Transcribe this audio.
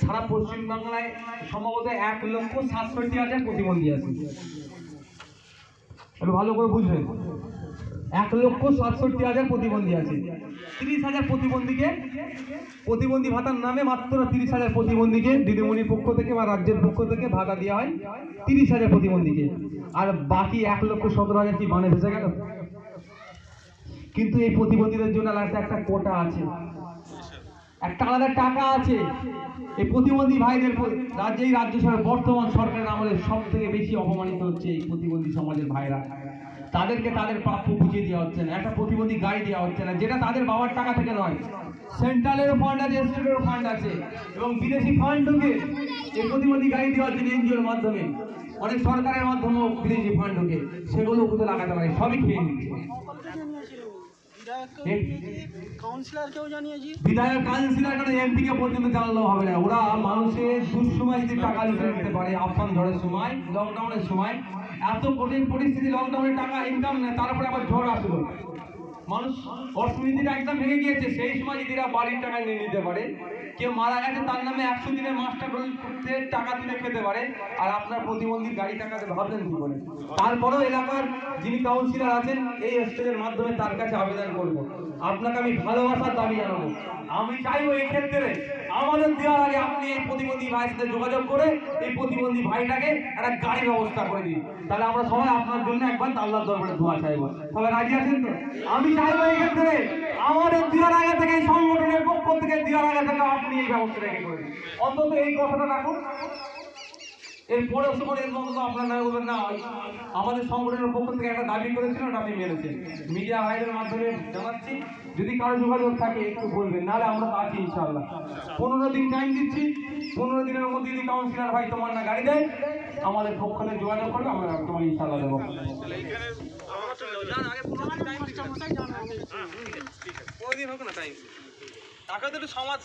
সারা পশ্চিম বাংলায় সম্ভবত এক লক্ষ সাতষট্টি হাজার প্রতিবন্ধী আছে। একটু ভালো করে বুঝবেন এক লক্ষ সাতষট্টি হাজার প্রতিবন্ধী আছে। তিরিশ হাজার প্রতিবন্ধীকে, প্রতিবন্ধী ভাতার নামে মাত্র তিরিশ হাজার প্রতিবন্ধীকে দিদিমণির পক্ষ থেকে বা রাজ্যের পক্ষ থেকে ভাতা দেওয়া হয় তিরিশ হাজার প্রতিবন্ধীকে। আর বাকি এক লক্ষ সতেরো হাজার কি মানে ভেসে গেল? কিন্তু এই প্রতিবন্ধীদের জন্য আলাদা একটা কোটা আছে। একটা আলাদা টাকা আছে। এই প্রতিবন্ধী ভাইদের প- রাজ্যে সরকার, বর্তমান সরকারের আমাদের সব থেকে বেশি অপমানিত হচ্ছে এই প্রতিবন্ধী সমাজের ভাইরা। তাদেরকে তাদের প্রাপ্য বুঝিয়ে দেওয়া হচ্ছে না, একটা প্রতিবন্ধী গাড়ি দেওয়া হচ্ছে না, যেটা তাদের বাবার টাকা থেকে নয়। সেন্ট্রালেরও ফান্ড আছে, স্টেটেরও ফান্ড আছে, এবং বিদেশি ফান্ড ঢুকে এই প্রতিবন্ধী গাড়ি দেওয়া হচ্ছে এনজিওর মাধ্যমে, অনেক সরকারের মাধ্যমেও বিদেশি ফান্ড ঢুকে সেগুলো কোথাও লাগাতে পারে সবই খেয়ে নিচ্ছে। কাউন্সিলর পর্যন্ত হবে না ওরা মানুষের যদি টাকা পারে সময় লকডাউনের সময় এত কঠিন পরিস্থিতি টাকা ইনকাম নেই তারপরে আবার ঝড় আসলো মানুষ অর্থনীতিটা একদম ভেঙে গিয়েছে, সেই সময় যদি এরা বাড়ির টাকা নিয়ে নিতে পারে, কেউ মারা গেছে তার নামে একশো দিনের মাস্টার টাকা তুলে খেতে পারে, আর আপনার প্রতিবন্ধী গাড়ি টাকাতে ভাবলেন কি করে? তারপরেও এলাকার যিনি কাউন্সিলর আছেন, এই স্টেজের মাধ্যমে তার কাছে আবেদন করব। আপনাকে আমি ভালোবাসার দাবি জানাব। আমি চাইব এই ক্ষেত্রে আমাদের দেওয়ার আগে আপনি এই প্রতিবন্ধী ভাইয়ের সাথে যোগাযোগ করে এই প্রতিবন্ধী ভাইটাকে একটা গাড়ির ব্যবস্থা করে দিন। তাহলে আমরা সবাই আপনার জন্য একবার আল্লাহর দরবারে দোয়া চাইব। সবাই রাজি আছেন তো? আমি চাইব এই ক্ষেত্রে আমাদের দিয়ার আগে থেকে এই সংগঠনের পক্ষ থেকে দিয়ার আগে থেকে আপনি এই ব্যবস্থা রেখে করে অন্তত এই কথাটা রাখুন। এর মতো তো আপনারা না বলবেন না আমাদের সংগঠনের পক্ষ থেকে একটা দাবি করেছিল, ওটা আপনি মেনেছেন। মিডিয়া ভাইদের মাধ্যমে জানাচ্ছি, যদি কারও যোগাযোগ থাকে, একটু বলবেন, নাহলে আমরা আছি ইনশাল্লাহ পনেরো দিন টাইম দিচ্ছি, পনেরো দিনের মধ্যে যদি কাউন্সিলর ভাই তোমার না গাড়ি দেয়, আমাদের পক্ষ থেকে যোগাযোগ করবে, আমরা তোমার ইনশাল্লাহ দেবো। টাকা তো সমাজ